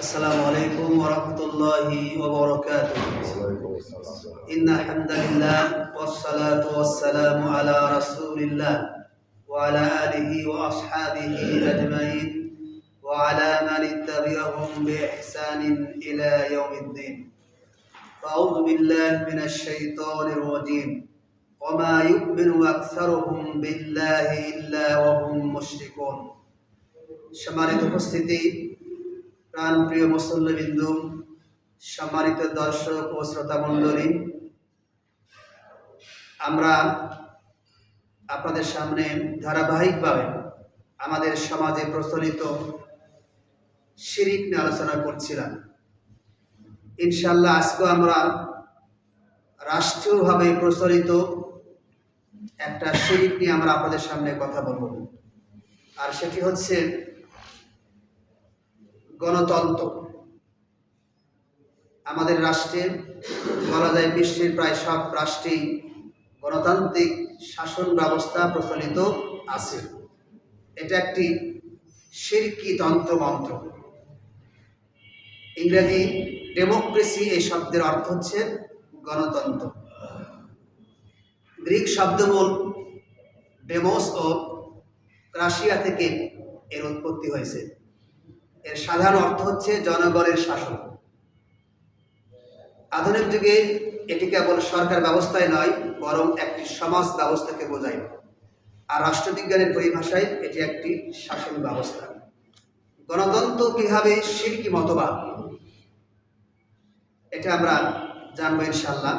السلام عليكم ورحمة الله وبركاته إن الحمد لله والصلاة والسلام على رسول الله وعلى آله وأصحابه أجمعين وعلى من اتبعهم بإحسان إلى يوم الدين فأعوذ بالله من الشيطان الرجيم وما يؤمن أكثرهم بالله إلا وهم مشركون সম্মানিত উপস্থিতি প্রাণপ্রিয় মুসল্লবিন্দু, সম্মানিত দর্শক ও শ্রোতা মণ্ডলী আমরা আপনাদের সামনে ধারাবাহিকভাবে আমাদের সমাজে প্রচলিত শিরিক নিয়ে আলোচনা করছিলাম। ইনশাল্লাহ আজকেও আমরা রাষ্ট্রীয়ভাবে প্রচলিত একটা শিরিক নিয়ে আমরা আপনাদের সামনে কথা বলব। আর সেটি হচ্ছে গণতন্ত্র। আমাদের রাষ্ট্রে বলা যায় বিশ্বের প্রায় সব রাষ্ট্রেই গণতান্ত্রিক শাসন ব্যবস্থা প্রচলিত আছে। এটা একটি শিরকি তন্ত্রমন্ত্র। ইংরেজি ডেমোক্রেসি এই শব্দের অর্থ হচ্ছে গণতন্ত্র। গ্রিক শব্দমূল ডেমোস ও রাশিয়া থেকে এর উৎপত্তি হয়েছে। এর সাধারণ অর্থ হচ্ছে জনগণের শাসন। আধুনিক যুগে এটি কেবল সরকার ব্যবস্থায় নয়, বরং একটি সমাজ ব্যবস্থাকে বোঝায়। আর রাষ্ট্রবিজ্ঞানের পরিভাষায় এটি একটি শাসন ব্যবস্থা। গণতন্ত্র কীভাবে শিরকি মতবাদ? এটা আমরা জানব ইনশাল্লাহ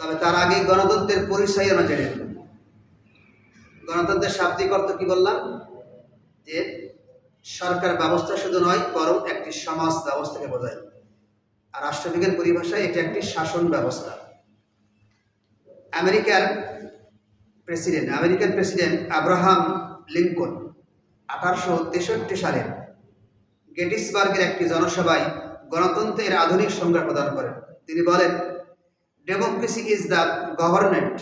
তবে তার আগে গণতন্ত্রের পরিচয় আমরা জেনে গণতন্ত্রের শাব্দিক অর্থ কি বললাম? যে সরকার ব্যবস্থা শুধু নয়, বরং একটি সমাজ ব্যবস্থাকে বোঝায়। আর রাষ্ট্রবিজ্ঞান পরিভাষায় এটি একটি শাসন ব্যবস্থা। আমেরিকার president American president Abraham Lincoln আঠারোশো তেষট্টি সালে গেটিসবার্গের একটি জনসভায় গণতন্ত্রের আধুনিক সংজ্ঞা প্রদান করেন। তিনি বলেন democracy is the government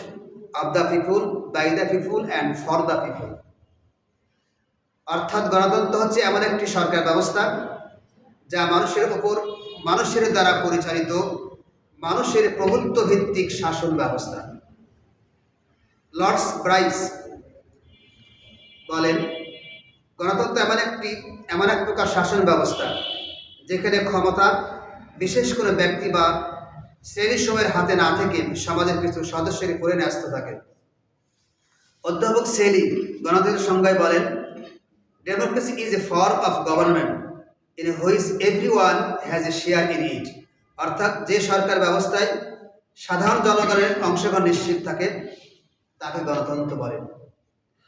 of the people by the people and for the people অর্থাৎ গণতন্ত্র হচ্ছে এমন একটি সরকার ব্যবস্থা যা মানুষের উপর, মানুষের দ্বারা পরিচালিত, মানুষের প্রভুত্ব ভিত্তিক শাসন ব্যবস্থা। লর্ডস ব্রাইস বলেন, গণতন্ত্র এমন একটি, এমন এক প্রকার শাসন ব্যবস্থা যেখানে ক্ষমতা, বিশেষ কোনো ব্যক্তি বা শ্রেণি সময়ের হাতে না থেকে সমাজের কিছু সদস্যের করে ন্যস্ত থাকে। অধ্যাপক সেলি গণতন্ত্রের সংজ্ঞায় বলেন is a form of government in which every one has a share in it অর্থাৎ যে সরকার ব্যবস্থায় সাধারণ জনগণের অংশগ্রহণ নিশ্চিত থাকে, তাকে গণতন্ত্র বলে।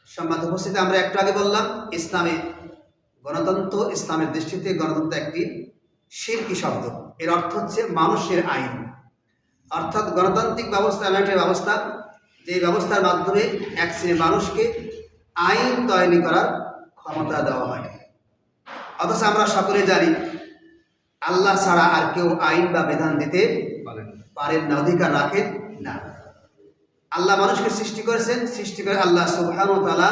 সম্মানিত উপস্থিতি, আমরা একটু আগে বললাম, ইসলামে গণতন্ত্র, ইসলামের দৃষ্টিতে গণতন্ত্র একটি শিরকি শব্দ। এর অর্থ হচ্ছে মানুষের আইন। অর্থাৎ গণতান্ত্রিক ব্যবস্থা এমন ব্যবস্থা, যে ব্যবস্থার মাধ্যমে এক শ্রেণির মানুষকে আইন তৈরি করার ক্ষমতা দেওয়া হয়। অথচ আমরা সকলে জানি আল্লাহ ছাড়া আর কেউ আইন বা বিধান দিতে পারেন না। অধিকার রাখেন না। আল্লাহ মানুষকে সৃষ্টি করেছেন সৃষ্টি করে আল্লাহ সুবহান তালা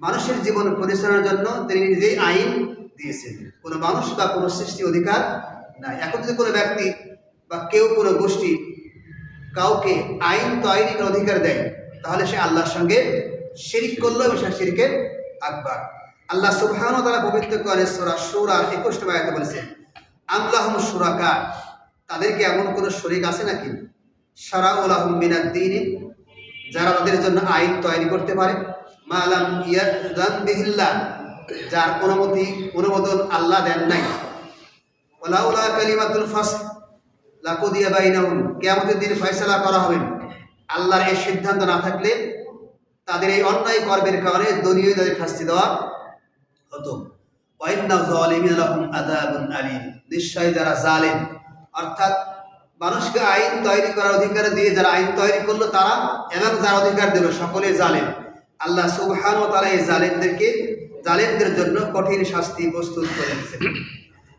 মানুষের জীবন পরিচালনার জন্য তিনি নিজেই আইন দিয়েছেন। কোনো মানুষ বা কোনো সৃষ্টি অধিকার নাই। এখন যদি কোনো ব্যক্তি বা কেউ কোনো গোষ্ঠী কাউকে আইন তো আইনের অধিকার দেয় তাহলে সে আল্লাহর সঙ্গে শিরিক করল এবং সে শিরিকের আকবার। আল্লাহ সুবহান তারা পবিত্র করে সোরা সুরা একুশ আয়াতে বলেছেন আল্লাহম সুরাকা তাদেরকে এমন কোনো শরিক আছে নাকি? সারা উলাহম মিনাদ দিন যারা তাদের জন্য আইন তৈরি করতে পারে। মালাম ইয়াদান বিহিল্লাহ যার অনুমতি, অনুমোদন আল্লাহ দেন নাই। ওলাউলা কালিমাতুল ফাসল লাকুদিয়া বাইনাহুম, কিয়ামতের দিন ফয়সালা করা হবে। আল্লাহর এই সিদ্ধান্ত না থাকলে তাদের এই অন্যায় কর্মের কারণে দুনিয়ায় তাদের শাস্তি দেওয়া হতো। নিশ্চয় যারা জালেম, অর্থাৎ মানুষকে আইন তৈরি করার অধিকার দিয়ে যারা আইন তৈরি করল, তারা এবং যারা অধিকার দিল, সকলে জালেম। আল্লাহ সুবহান ও তারা এই জালেমদেরকে, জালেমদের জন্য কঠিন শাস্তি প্রস্তুত করে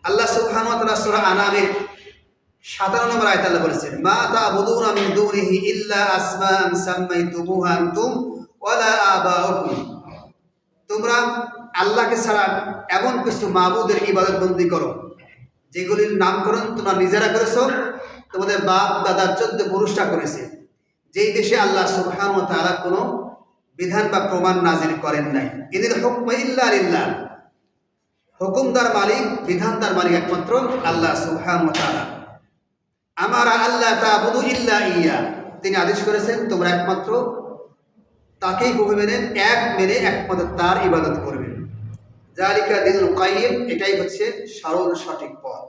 আল্লাহ সুবহান ও তারা সূরা আনামের সাতান্ন নম্বর আয়াত আল্লাহ বলেছেন, মা তা'বুদুনা মিন দুনিহি ইল্লা আসমাআন সাম্মাইতুমুহা আনতুম তোমরা আল্লাহকে ছাড়া এমন কিছু মাহবুদের ইবাদত বন্দি করো, যেগুলির নামকরণ তোমরা নিজেরা করেছ, তোমাদের বাপ দাদার চোদ্দ পুরুষরা করেছে। যেই দেশে আল্লাহ সুবহান ও তাআলা কোনো বিধান বা প্রমাণ নাজির করেন নাই। ইনিল হুকম ইল্লা লিল্লাহ। হুকুমদার মালিক, বিধানদার মালিক একমাত্র আল্লাহ সুবহান ও তাআলা। আমারা আল্লাহ তাবুদু ইল্লা ইয়া। তিনি আদেশ করেছেন, তোমরা একমাত্র তাকেই বহু মেনে এক মেনে একমাত্র তার ইবাদত করবে জালিকা দিনুল কাইয়িম, এটাই হচ্ছে সরল সঠিক পথ।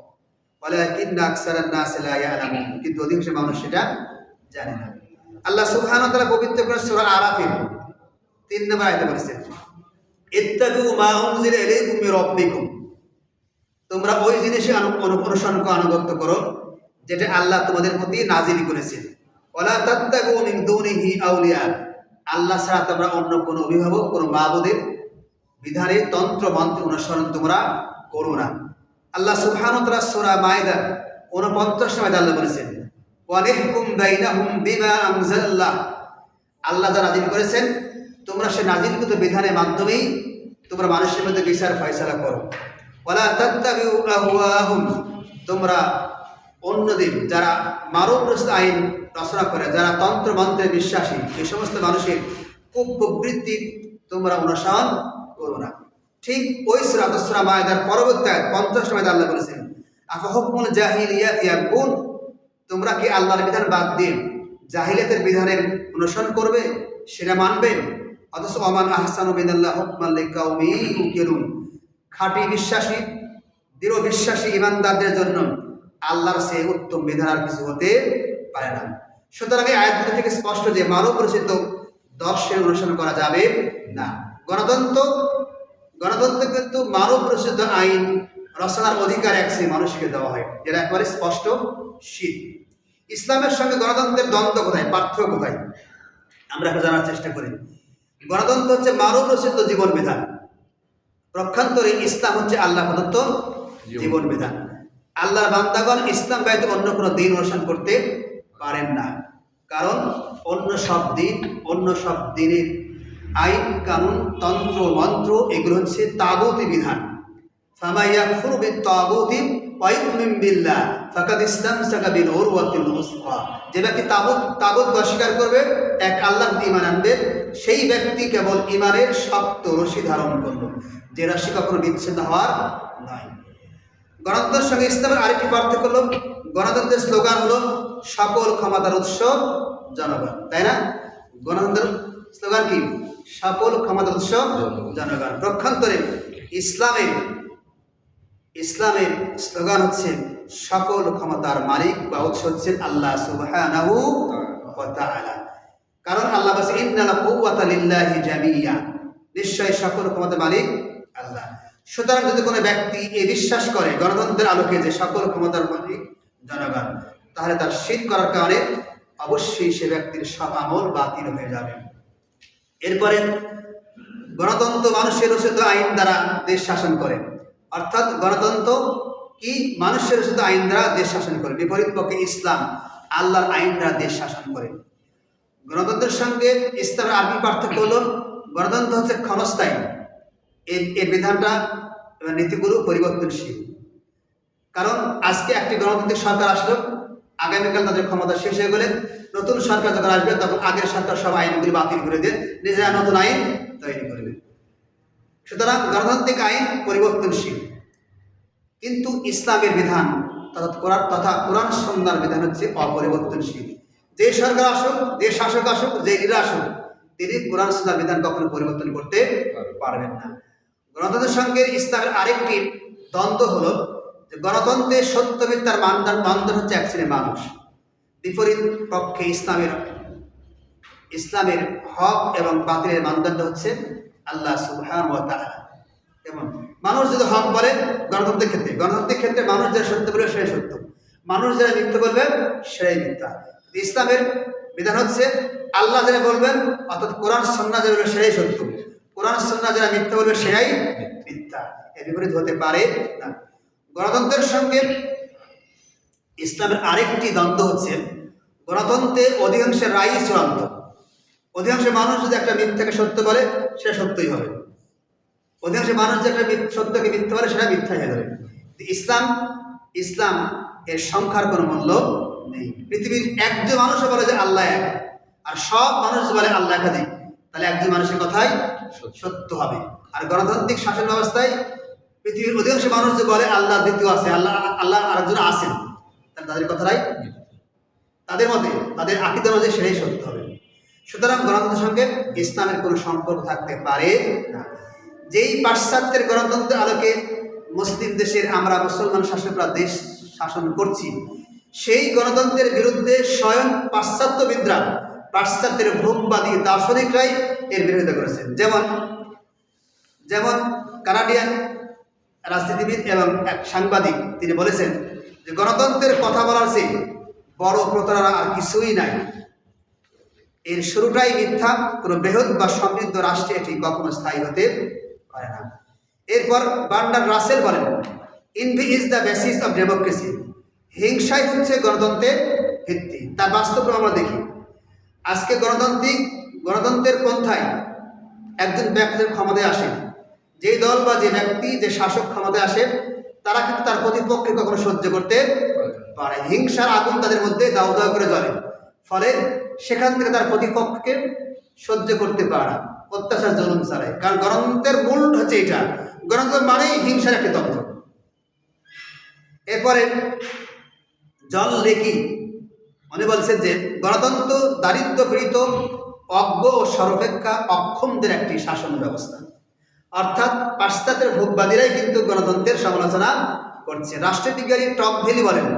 ওয়ালাকিন্না আকসারান নাস লা ইয়ালামুন। কিন্তু অধিকাংশ মানুষ সেটা জানে না। আল্লাহ সুবহানাহু ওয়া তাআলা পবিত্র করে সূরা আরাফের 3 নম্বর আয়াতে বলেছেন ইত্তাবু মা উনজিলা ইলাইকুম মির রাব্বিকুম। তোমরা ওই জিনিসে অনুসরণ করো, আনুগত্য করো, যেটা আল্লাহ তোমাদের প্রতি নাজিল করেছেন। ওয়ালা তাত্তাবু মিন দুনিহি আউলিয়া। আল্লাহ ছাড়া তোমরা অন্য কোনো অভিভাবক, কোনো মাবুদের বিধানে তন্ত্র মন্ত্র অনুসরণ তোমরা করো না। আল্লাহ তাআলা সূরা মাইদা 49 নম্বরে আল্লাহ বলেছেন ওয়ালিহকুম বাইনাহুম বিমা আনজাল্লাহ। আল্লাহ যা নাজিল করেছেন, তোমরা সে নাজিলকৃত বিধানের মাধ্যমেই তোমরা মানুষের মধ্যে বিচার ফয়সালা করো। ওয়ালা তাত্তাবিউ তোমরা অন্যদের যারা মানবগ্রস্ত আইন রচনা করে, যারা তন্ত্র মন্ত্রে বিশ্বাসী এই সমস্ত মানুষের খুব প্রবৃত্তি তোমরা অনুসরণ করো না। ঠিক ওই সুরা দসরা মায়দার পরবর্তী পঞ্চাশ মায়দা আল্লাহ বলেছেন আফাহুকুল জাহিলিয়াত ইয়াকুন? তোমরা কি আল্লাহর বিধান বাদ দিয়ে জাহিলিয়াতের বিধানের অনুসরণ করবে, সেটা মানবে? অথচ অমান আহসান বিনাল্লাহ হুকমান লিকাউমি ইউকিনুন খাঁটি বিশ্বাসী, দৃঢ় বিশ্বাসী ইমানদারদের জন্য আল্লাহর সে উত্তম বিধান আর কিছু হতে পারে না। সুতরাং এই আয়াতগুলো থেকে স্পষ্ট যে মানব পরিচিত দর্শের অনুসরণ করা যাবে না। গণতন্ত্র গণতন্ত্র কিন্তু মানব প্রসিদ্ধ আইন রচনার অধিকার এক সেই মানুষকে দেওয়া হয় যেটা একেবারে স্পষ্ট শীত। ইসলামের সঙ্গে গণতন্ত্রের দ্বন্দ্ব কোথায়? পার্থক্য কোথায়? আমরা এখন জানার চেষ্টা করি। গণতন্ত্র হচ্ছে মানব প্রসিদ্ধ জীবন বিধান। প্রক্ষান্তরে ইসলাম হচ্ছে আল্লাহ প্রদত্ত জীবন বিধান। আল্লাহর বান্দাগণ ইসলাম ব্যতীত অন্য কোনো দিন অনুসরণ করতে পারেন না। কারণ অন্য সব দিন, অন্য সব দিনের আইন, কানুন, তন্ত্র, মন্ত্র, এগুলো হচ্ছে তাগুতি বিধান। ফামাইয়া ফুরবি তাগুতি বিল্লাহ, ফাকাদ ইসতামসাকা বিল উরওয়াতিল উসকা যে ব্যক্তি তাগুত তাগুত অস্বীকার করবে, এক আল্লাহর প্রতি ঈমান আনবে, সেই ব্যক্তি কেবল ঈমানের শক্ত রশি ধারণ করল যে রশি কখনো বিচ্ছিন্ন হওয়ার নয়। গণতন্ত্রের সঙ্গে ইসলামের আরেকটি পার্থক্য হলো গণতন্ত্রের স্লোগান হলো সকল ক্ষমতার উৎস জনগণ। তাই না? গণতন্ত্রের স্লোগান কি? সকল ক্ষমতার উৎস জনগণ। প্রক্ষান্তরে ইসলামের ইসলামের স্লোগান হচ্ছে সকল ক্ষমতার মালিক বা উৎস হচ্ছেন আল্লাহ সুবহানাহু ওয়া তাআলা। কারণ আল্লাহ বলছে ইন্নাল কুওয়াতা লিল্লাহি জামিয়া। নিশ্চয় সকল ক্ষমতার মালিক আল্লাহ। সুতরাং যদি কোনো ব্যক্তি এই বিশ্বাস করে, গণতন্ত্রের আলোকে যে সকল ক্ষমতার মালিক জনগণ, তাহলে তার শীত করার কারণে অবশ্যই সে ব্যক্তির সব আমল বাতিল হয়ে যাবে। এরপরে, গণতন্ত্র মানুষের রচিত আইন দ্বারা দেশ শাসন করে। অর্থাৎ গণতন্ত্র কি মানুষের রচিত আইন দ্বারা দেশ শাসন করে? বিপরীত পক্ষে ইসলাম, আল্লাহর আইন দ্বারা দেশ শাসন করে। গণতন্ত্রের সঙ্গে ইসলামের আরবি পার্থক্য হল, গণতন্ত্র হচ্ছে ক্ষণস্থায়ী। এর বিধানটা এবং নীতিগুলো পরিবর্তনশীল। কারণ আজকে একটি গণতান্ত্রিক সরকার আসলো, আগামীকাল তাদের ক্ষমতা শেষ হয়ে গেলে নতুন সরকার যখন আসবে, তখন আগের সরকার সব আইনগুলি বাতিল করে দিয়ে নিজেরা নতুন আইন তৈরি করবে। সুতরাং গণতান্ত্রিক আইন পরিবর্তনশীল। কিন্তু ইসলামের বিধান তথা কোরআন তথা কোরআন সন্ন্যার বিধান হচ্ছে অপরিবর্তনশীল। যে সরকার আসুক, যে শাসক আসুক, যে লিডার আসুক, তিনি কোরআন সন্ধ্যার বিধান কখনো পরিবর্তন করতে পারবেন না। গণতন্ত্রের সঙ্গে ইসলামের আরেকটি দ্বন্দ্ব হলো যে গণতন্ত্রের সত্য মিথ্যার মানদণ্ড মানদণ্ড হচ্ছে এক শ্রেণির মানুষ। বিপরীত পক্ষে ইসলামের ইসলামের হক এবং বাতিলের মানদণ্ড হচ্ছে আল্লাহ সুবহান ওয়া তাআলা। যেমন মানুষ যদি হক বলে গণতন্ত্রের ক্ষেত্রে গণতন্ত্রের ক্ষেত্রে মানুষ যারা সত্য বলবে সেটাই সত্য। মানুষ যারা মিথ্যা বলবে সেটাই মিথ্যা। ইসলামের বিধান হচ্ছে আল্লাহ যারা বলবেন অর্থাৎ কোরআন সন্না যারা বলবে সত্য। যারা মিথ্যা বলবে সেটাই মিথ্যা। এর বিপরীত হতে পারে না। গণতন্ত্রের সঙ্গে ইসলামের আরেকটি দ্বন্দ্ব হচ্ছে গণতন্ত্রে অধিকাংশের রায়ই চূড়ান্ত। অধিকাংশ মানুষ যদি একটা মিথ্যাকে সত্য বলে সেটা সত্যই হবে। অধিকাংশ মানুষ যেটা মিথ- সত্যকে মিথ্যা বলে, সেটা মিথ্যা হয়ে যাবে। ইসলাম ইসলাম এর সংখ্যার কোনো মূল্য নেই। পৃথিবীর একজন মানুষও বলে যে আল্লাহ এক, আর সব মানুষ বলে আল্লাহ একাধিক, তাহলে একজন মানুষের কথাই সত্য। হবে। আর গণতান্ত্রিক শাসন ব্যবস্থায় পৃথিবীর অধিকাংশ মানুষ যে বলে আল্লাহ দ্বিতীয় আছে, আল্লাহ আল্লাহ আরেকজন আছেন তাদের কথাটাই তাদের মতে, তাদের আকিদার মধ্যে সেটাই সত্য হবে। সুতরাং গণতন্ত্রের সঙ্গে ইসলামের কোনো সম্পর্ক থাকতে পারে না। যেই পাশ্চাত্যের গণতন্ত্রের আলোকে মুসলিম দেশের আমরা মুসলমান শাসকরা দেশ শাসন করছি, সেই গণতন্ত্রের বিরুদ্ধে স্বয়ং পাশ্চাত্যবিদরা, পাশ্চাত্যের ভোগবাদী দার্শনিকরাই এর বিরোধিতা করেছেন যেমন যেমন কানাডিয়ান রাজনীতিবিদ এবং এক সাংবাদিক তিনি বলেছেন যে গণতন্ত্রের কথা বলার চেয়ে বড় প্রতারণা আর কিছুই নাই। এর শুরুটাই মিথ্যা, কোনো বৃহৎ বা সমৃদ্ধ রাষ্ট্রে এটি কখনো স্থায়ী হতে পারে না। এরপর বান্ডার রাসেল বলেন envy is the basis of democracy হিংসাই হচ্ছে গণতন্ত্রের ভিত্তি। তার বাস্তব আমরা দেখি। আজকে গণতান্ত্রিক গণতন্ত্রের পন্থায় একজন ব্যক্তির ক্ষমতায় আসেন। যে দল বা যে ব্যক্তি, যে শাসক ক্ষমতায় আসেন তারা কিন্তু তার প্রতিপক্ষকে কখনো সহ্য করতে পারে হিংসার আগুন তাদের মধ্যে দাউ দাউ করে জ্বলে। ফলে সেখান থেকে তার প্রতিপক্ষকে সহ্য করতে পারে অত্যাচার জলম চালায়। কারণ গণতন্ত্রের মূল হচ্ছে এটা। গণতন্ত্র মানেই হিংসার একটি তন্ত্র এরপরে জল লেকি। উনি বলছেন যে, গণতন্ত্র দারিদ্র পীড়িত অজ্ঞ ও সর্বাপেক্ষা অক্ষমদের একটি শাসন ব্যবস্থা। অর্থাৎ পাশ্চাত্যের ভোগবাদীরাই কিন্তু গণতন্ত্রের সমালোচনা করছে। রাষ্ট্রবিজ্ঞানী টপ ভেলি বলেন,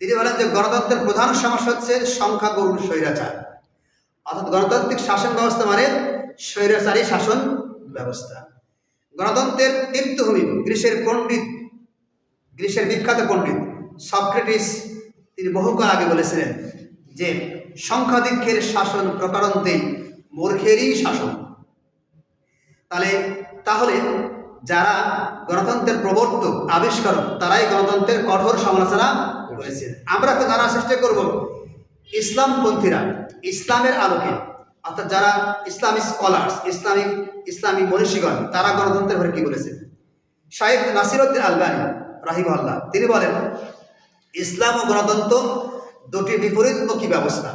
তিনি বলেন যে গণতন্ত্রের প্রধান সমস্যা হচ্ছে সংখ্যাগরুর স্বৈরাচার। অর্থাৎ গণতান্ত্রিক শাসন ব্যবস্থা মানে স্বৈরাচারী শাসন ব্যবস্থা। গণতন্ত্রের তীর্থভূমি গ্রীসের পণ্ডিত, গ্রীসের বিখ্যাত পণ্ডিত সক্রেটিস, তিনি বহুকাল আগে বলেছিলেন যে সংখ্যাধিক্যের শাসন প্রকারান্তেই মূর্খেরই শাসন। তাহলে তাহলে যারা গণতন্ত্রের প্রবর্তক, আবিষ্কারক, তারাই গণতন্ত্রের কঠোর সমালোচনা করেছেন আমরা তো জানার চেষ্টা করব। ইসলামপন্থীরা ইসলামের আলোকে, অর্থাৎ যারা ইসলামিক স্কলার্স ইসলামিক ইসলামী মনীষীগণ, তারা গণতন্ত্রের ব্যাপারে কি বলেছেন শাহেদ নাসিরুদ্দিন আলবানী রাহিমহল্লা তিনি বলেন, ইসলাম ও গণতন্ত্র দুটি বিপরীতমুখী ব্যবস্থা।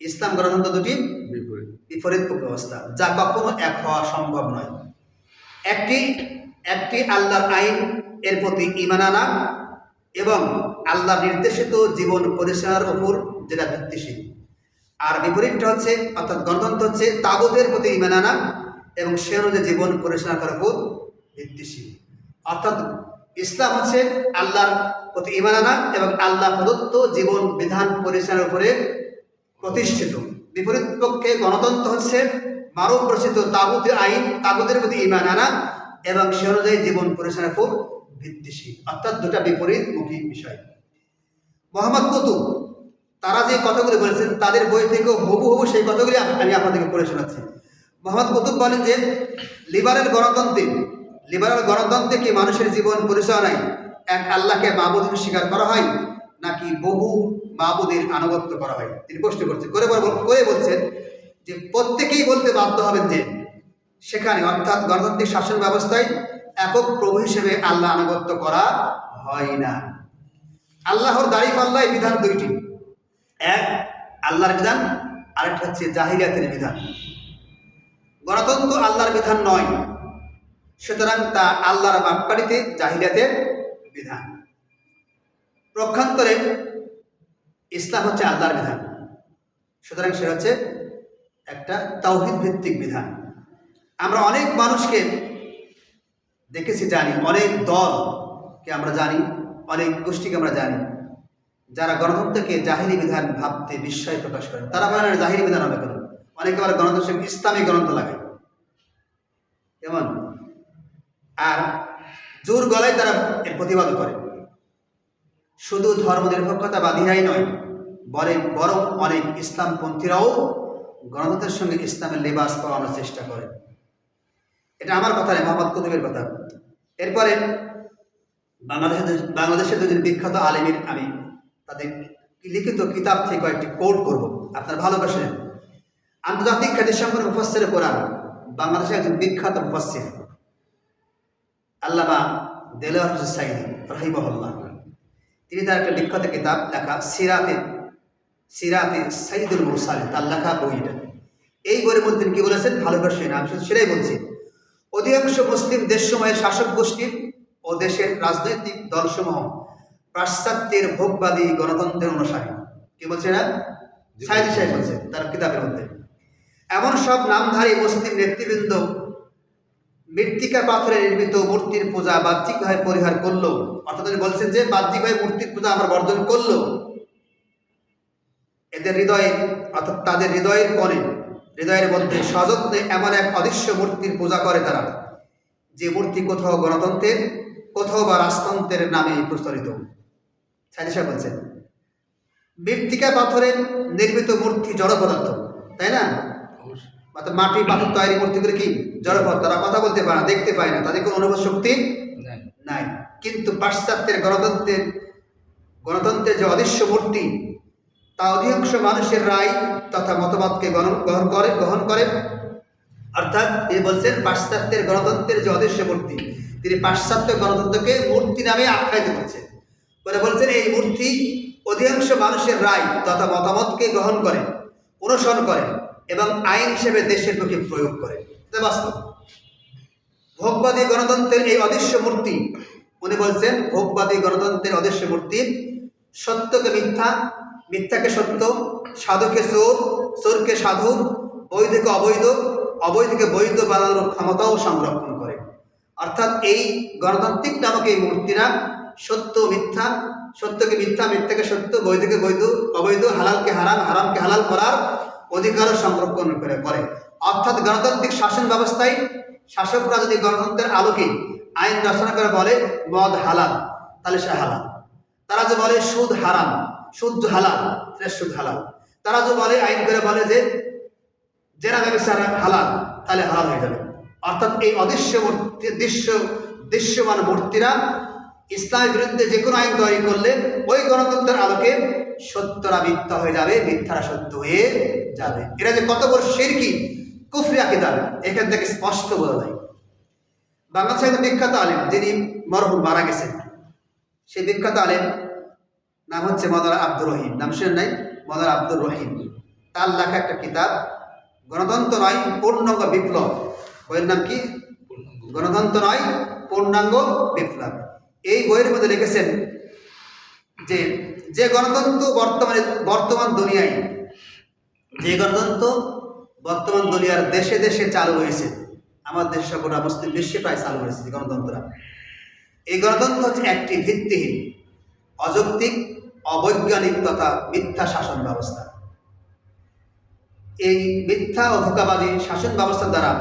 ইসলাম গণতন্ত্র দুটি বিপরীত। বিপরীতমুখী ব্যবস্থা যা কখনো এক হওয়া সম্ভব নয়। একটি একটি আল্লাহর আইন এর প্রতি ইমান আনা এবং আল্লাহ নির্দেশিত জীবন পরিচালনার উপর যেটা ভিত্তিশীল। আর বিপরীতটা হচ্ছে অর্থাৎ গণতন্ত্র হচ্ছে তাগতের প্রতি ইমান আনা এবং সে অনুযায়ী জীবন পরিচালনা করার উপর ভিত্তিশীল। অর্থাৎ ইসলাম হচ্ছে আল্লাহর প্রতি ইমান আনা এবং আল্লাহ প্রদত্ত জীবন বিধান পরিচালনার উপরে প্রতিষ্ঠিত। বিপরীত পক্ষে গণতন্ত্র হচ্ছে মানব রচিত তাগুতের আইন, তাগুতের প্রতি ইমান আনা এবং সে অনুযায়ী জীবন পরিচালনার উপর ভিত্তিশীল। অর্থাৎ দুটা বিপরীতমুখী বিষয়। মোহাম্মদ কুতুব, তারা যে কথাগুলি বলেছেন, তাদের বই থেকেও হবু হবু সেই কথাগুলি আমি আপনাদেরকে পড়ে শোনাচ্ছি। মোহাম্মদ কুতুব বলেন যে, লিবারেল গণতন্ত্রে লিবারেল গণতন্ত্রে কি মানুষের জীবন পরিচালনায় এক আল্লাহকে হিসেবে স্বীকার করা হয়, নাকি বহু মাবুদের আনুগত্য করা হয়? তিনি প্রশ্ন করছেন। করে করে বলছেন যে প্রত্যেকেই বলতে বাধ্য হবেন যে সেখানে অর্থাৎ গণতান্ত্রিক শাসন ব্যবস্থায় একক প্রভু হিসেবে আল্লাহ আনুগত্য করা হয় না। আল্লাহর দাড়ি পাল্লায় বিধান দুইটি। এক, আল্লাহর বিধান, আরেকটা হচ্ছে জাহিলিয়াতের বিধান। গণতন্ত্র আল্লাহর বিধান নয়। সুতরাং তা আল্লাহর বাক্যারিতে জাহিলিয়াতের বিধান। প্রক্ষান্তরে ইসলাম হচ্ছে আল্লাহর বিধান। সুতরাং সেটা হচ্ছে একটা তাওহিদ ভিত্তিক বিধান। আমরা অনেক মানুষকে দেখেছি, জানি, অনেক দলকে আমরা জানি, অনেক গোষ্ঠীকে আমরা জানি, যারা গণতন্ত্রকে জাহিরি বিধান ভাবতে বিস্ময় প্রকাশ করেন। তারা বলেন জাহিরি বিধান হবে কেন? অনেকে আবার গণতন্ত্র ইসলামী গ্রন্থ লাগে। কেমন? আর জোর গলায় তারা এর প্রতিবাদ করে। শুধু ধর্মনিরপেক্ষতাবাদীরাই নয় বরং বরং অনেক ইসলামপন্থীরাও গণতন্ত্রের সঙ্গে ইসলামের লেবাস পাওয়ানোর চেষ্টা করে। এটা আমার কথা নয়, মোহাম্মদ কুতুবের কথা। এরপরে বাংলাদেশের বাংলাদেশের দুজন বিখ্যাত আলেমের আমি তাদের লিখিত কিতাব থেকে কয়েকটি কোট করব। আপনার ভালোবাসেন আন্তর্জাতিক খ্যাতিসম্পন্ন মুফাসসির কোরআন, বাংলাদেশের একজন বিখ্যাত মুফাসসির। আল্লামা দেলোয়ার হোসেন সাইদি রহিমহল্লা তিনি তার একটা বিখ্যাত কিতাব লেখা সিরাতে সিরাতে সাইদুল মুরসালিন তার লেখা বইটা। এই বইয়ের মধ্যে কি বলেছেন? ভালো করে শুনে আমি শুধু সেটাই বলছি। অধিকাংশ মুসলিম দেশ সময়ের শাসক গোষ্ঠীর ও দেশের রাজনৈতিক দলসমূহ পাশ্চাত্যের ভোগবাদী গণতন্ত্রের অনুসারী। কি বলছে না সাইদি সাহেব বলছে তার কিতাবের মধ্যে। এমন সব নামধারী মুসলিম নেতৃবৃন্দ মৃত্তিকা পাথরে নির্মিত মূর্তির পূজা বাহ্যিকভাবে পরিহার করল। অর্থাৎ তিনি বলছেন যে, বাহ্যিকভাবে মূর্তির পূজা আমরা বর্জন করল। এদের হৃদয়ে, অর্থাৎ তাদের হৃদয়ের কোণে হৃদয়ের মধ্যে সযত্নে এমন এক অদৃশ্য মূর্তির পূজা করে তারা, যে মূর্তি কোথাও গণতন্ত্রের, কোথাও বা রাজতন্ত্রের নামে সাইদি সাহেব বলছেন মৃত্তিকা পাথরের নির্মিত মূর্তি জড় পদার্থ তাই না? অর্থাৎ মাটি পাথর তৈরি মূর্তিগুলো কি? জড় পদার্থ তারা কথা বলতে পারে না দেখতে পায় না। তাদের কোনো অনুভব শক্তি নাই। কিন্তু পাশ্চাত্যের গণতন্ত্রের গণতন্ত্রের যে অদৃশ্য মূর্তি তা অধিকাংশ মানুষের রায় তথা মতবাদকে গ্রহণ গ্রহণ করে গ্রহণ করে। অর্থাৎ তিনি বলছেন পাশ্চাত্যের গণতন্ত্রের যে অদৃশ্য মূর্তি তিনি পাশ্চাত্য গণতন্ত্রকে মূর্তি নামে আখ্যায়িত করছেন। করে বলছেন এই মূর্তি অধিকাংশ মানুষের রায় তথা মতামতকে গ্রহণ করে অনুসরণ করে। এবং আইন হিসেবে দেশের পক্ষে প্রয়োগ করে। বাস্তব। ভোগবাদী গণতন্ত্রের এই অদৃশ্য মূর্তি, উনি বলছেন, ভোগবাদী গণতন্ত্রের অদৃশ্য মূর্তি সত্যকে মিথ্যা, মিথ্যাকে সত্য, সাধুকে চোর, চোরকে সাধু, বৈধকে অবৈধ, অবৈধকে বৈধ বানানোর ক্ষমতাও সংরক্ষণ করে। অর্থাৎ এই গণতান্ত্রিক নামক এই মূর্তিরা সত্য মিথ্যা, সত্যকে মিথ্যা, মিথ্যাকে সত্য, বৈধকে বৈধ, অবৈধ, হালালকে হারাম, হারামকে হালাল করার অধিকারও সংরক্ষণ করে করে। অর্থাৎ গণতান্ত্রিক শাসন ব্যবস্থায় শাসকরা যদি গণতন্ত্রের আলোকে আইন রচনা করে বলে, মদ হালাল, তাহলে সে হালাল। তারা যে বলে সুদ হারাম, সুদ হালাল, তাহলে সুদ হালাল। তারা যে বলে আইন করে বলে যে জেরা ব্যবসা হালাল, তাহলে হালাল হয়ে যাবে। অর্থাৎ এই অদৃশ্য মূর্তি দৃশ্য, দৃশ্যমান মূর্তিরা ইসলামের বিরুদ্ধে যে কোনো আইন তৈরি করলে ওই গণতন্ত্রের আলোকে সত্যরা মিথ্যা হয়ে যাবে, মিথ্যারা সত্য হয়ে যাবে। এটা যে কত বড় শিরকি কুফরি আকিদার এখান থেকে স্পষ্ট বোঝা যায়। বাংলাদেশের একজন বিখ্যাত আলেম যিনি মরহুম মারা গেছেন সেই বিখ্যাত আলেম নাম হচ্ছে মদার আব্দুর রহিম। নাম শুনেন নাই? মদার আব্দুর রহিম। তার লেখা একটা কিতাব গণতন্ত্র নয় পূর্ণাঙ্গ বিপ্লব। বইয়ের নাম কি? গণতন্ত্র নয় পূর্ণাঙ্গ বিপ্লব। এই বইয়ের মধ্যে লিখেছেন যে যে গণতন্ত্র বর্তমানে বর্তমান দুনিয়ায় যে গণতন্ত্র বর্তমান দুনিয়ার দেশে দেশে চালু হয়েছে, আমার দেশে গোটা মুসলিম বিশ্বে প্রায় চালু হয়েছে গণতন্ত্র এই গণতন্ত্র হচ্ছে একটি ভিত্তিহীন, অযৌক্তিক, অবৈজ্ঞানিক তথা মিথ্যা শাসন ব্যবস্থা। এই মিথ্যা ও ধোকাবাদী শাসন ব্যবস্থা দ্বারা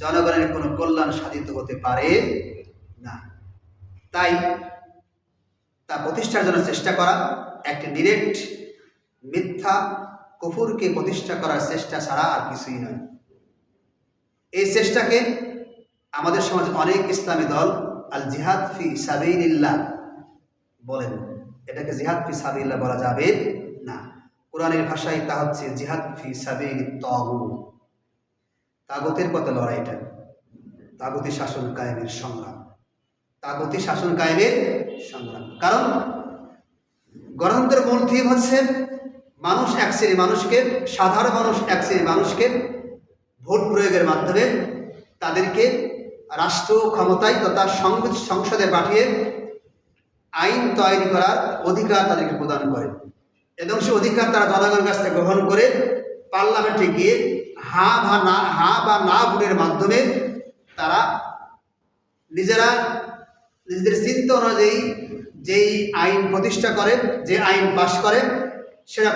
জনগণের কোনো কল্যাণ সাধিত হতে পারে না। তাই তা প্রতিষ্ঠার জন্য চেষ্টা করা, একটি ডিরেক্ট মিথ্যা কুফুরকে প্রতিষ্ঠা করার চেষ্টা ছাড়া আর কিছুই নয়। এই চেষ্টাকে আমাদের সমাজে অনেক ইসলামী দল আল জিহাদ ফি সাবিল্লাহ বলেন। এটাকে জিহাদ ফি সাবিল্লাহ বলা যাবে না। কোরআনের ভাষায় তা হচ্ছে জিহাদ ফি সাবিল তগু তাগতের পথে লড়াইটা তাগতি শাসন কায়েমের সংগ্রাম। তাগতি শাসন কায়েমের সংগ্রাম। কারণ গণতন্ত্রের মূল থিম হচ্ছে মানুষ এক শ্রেণি মানুষকে, সাধারণ মানুষ এক শ্রেণি মানুষকে ভোট প্রয়োগের মাধ্যমে তাদেরকে রাষ্ট্র ক্ষমতায় তথা সংসদে পাঠিয়ে আইন তৈরি করার অধিকার তাদেরকে প্রদান করে। এবং সে অধিকার তারা জনগণের কাছ থেকে গ্রহণ করে পার্লামেন্টে গিয়ে হা বা না, হা বা না ভোটের মাধ্যমে তারা নিজেরা নিজেদের চিন্তা অনুযায়ী যেই আইন প্রতিষ্ঠা করে, যে আইন পাশ করে, সেটা